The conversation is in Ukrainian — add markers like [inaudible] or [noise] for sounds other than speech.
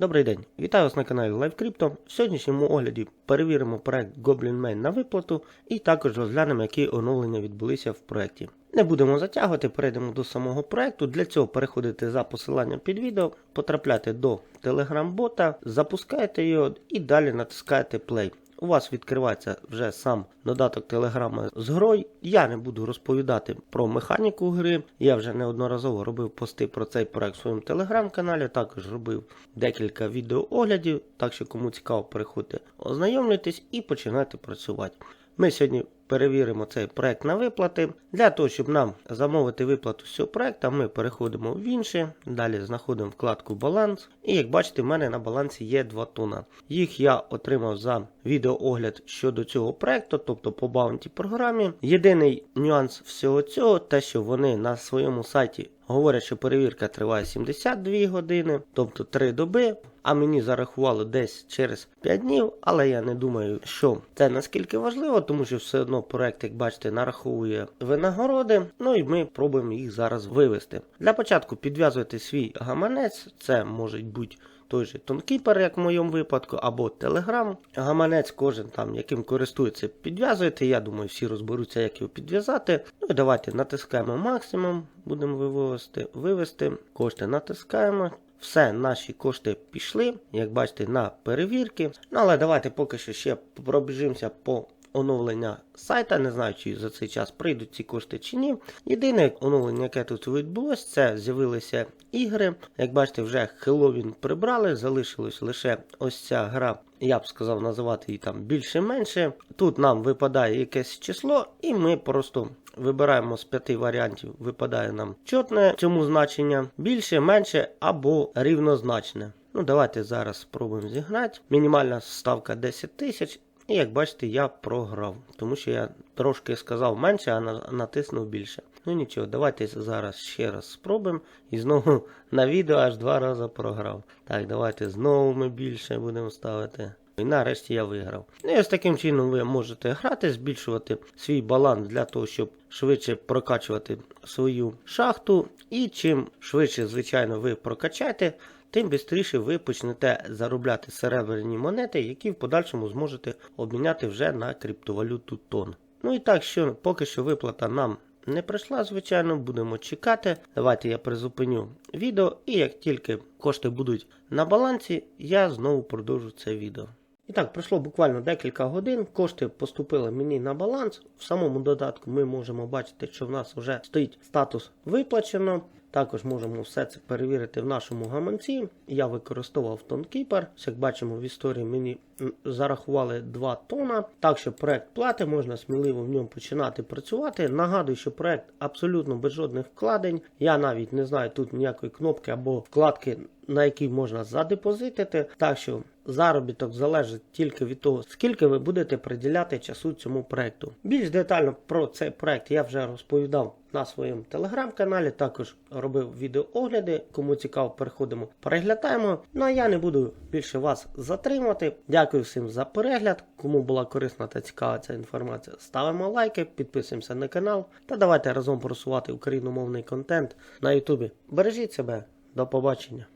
Добрий день, вітаю вас на каналі LiveCrypto. В сьогоднішньому огляді перевіримо проект Goblin Main на виплату і також розглянемо, які оновлення відбулися в проєкті. Не будемо затягувати, перейдемо до самого проекту. Для цього переходите за посиланням під відео, потрапляйте до Telegram-бота, запускаєте його і далі натискаєте Play. У вас відкривається вже сам додаток Телеграма з грою. Я не буду розповідати про механіку гри. Я вже неодноразово робив пости про цей проект в своєму телеграм-каналі. Також робив декілька відеооглядів. Так що кому цікаво, переходьте, ознайомлюйтесь і починайте працювати. Ми сьогодні перевіримо цей проект на виплати. Для того, щоб нам замовити виплату з цього проекту, ми переходимо в інше. Далі знаходимо вкладку Баланс. І як бачите, в мене на балансі є 2 тона. Їх я отримав за відеоогляд щодо цього проекту, тобто по баунті програмі. Єдиний нюанс всього цього, те, що вони на своєму сайті говорять, що перевірка триває 72 години, тобто 3 доби. А мені зарахувало десь через 5 днів, але я не думаю, що це наскільки важливо, тому що все одно проект, як бачите, нараховує винагороди. Ну і ми пробуємо їх зараз вивести. Для початку підв'язуйте свій гаманець, це може бути той же тонкіпер, як в моєму випадку, або Telegram. Гаманець кожен там, яким користується, підв'язуєте. Я думаю, всі розберуться, як його підв'язати. Ну і давайте натискаємо максимум, будемо вивести, вивести. Кошти натискаємо. Все, наші кошти пішли, як бачите, на перевірки. Ну але давайте поки що ще пробіжимося по оновлення сайта. Не знаю, чи за цей час прийдуть ці кошти чи ні. Єдине оновлення, яке тут відбулося, це з'явилися ігри. Як бачите, вже Хеллоуін прибрали, залишилось лише ось ця гра. Я б сказав називати її там більше-менше. Тут нам випадає якесь число, і ми просто вибираємо з п'яти варіантів. Випадає нам чотне цьому значення, більше, менше або рівнозначне. Ну, давайте зараз спробуємо зігнати. Мінімальна ставка 10 тисяч. І як бачите, я програв, тому що я трошки сказав менше, а натиснув більше. Ну нічого, давайте зараз ще раз спробуємо. І знову [laughs] на відео аж два рази програв. Так, давайте знову ми більше будемо ставити. І нарешті я виграв. Ну і ось таким чином ви можете грати, збільшувати свій баланс для того, щоб швидше прокачувати свою шахту. І чим швидше, звичайно, ви прокачаєте, тим швидше ви почнете заробляти серебряні монети, які в подальшому зможете обміняти вже на криптовалюту тон. Ну і так, що поки що виплата нам не прийшла, звичайно, будемо чекати. Давайте я призупиню відео, і як тільки кошти будуть на балансі, я знову продовжу це відео. І так, пройшло буквально декілька годин. Кошти поступили мені на баланс. В самому додатку ми можемо бачити, що в нас вже стоїть статус виплачено. Також можемо все це перевірити в нашому гаманці. Я використовував TonKeeper. Як бачимо, в історії мені зарахували 2 тона. Так що проект плати, можна сміливо в ньому починати працювати. Нагадую, що проект абсолютно без жодних вкладень. Я навіть не знаю тут ніякої кнопки або вкладки, на якій можна задепозитити. Так що заробіток залежить тільки від того, скільки ви будете приділяти часу цьому проекту. Більш детально про цей проект я вже розповідав на своєму телеграм-каналі. Також робив відеоогляди. Кому цікаво, переходимо, переглядаємо. Ну а я не буду більше вас затримувати. Дякую всім за перегляд. Кому була корисна та цікава ця інформація, ставимо лайки, підписуємося на канал та давайте разом просувати україномовний контент на Ютубі. Бережіть себе, до побачення.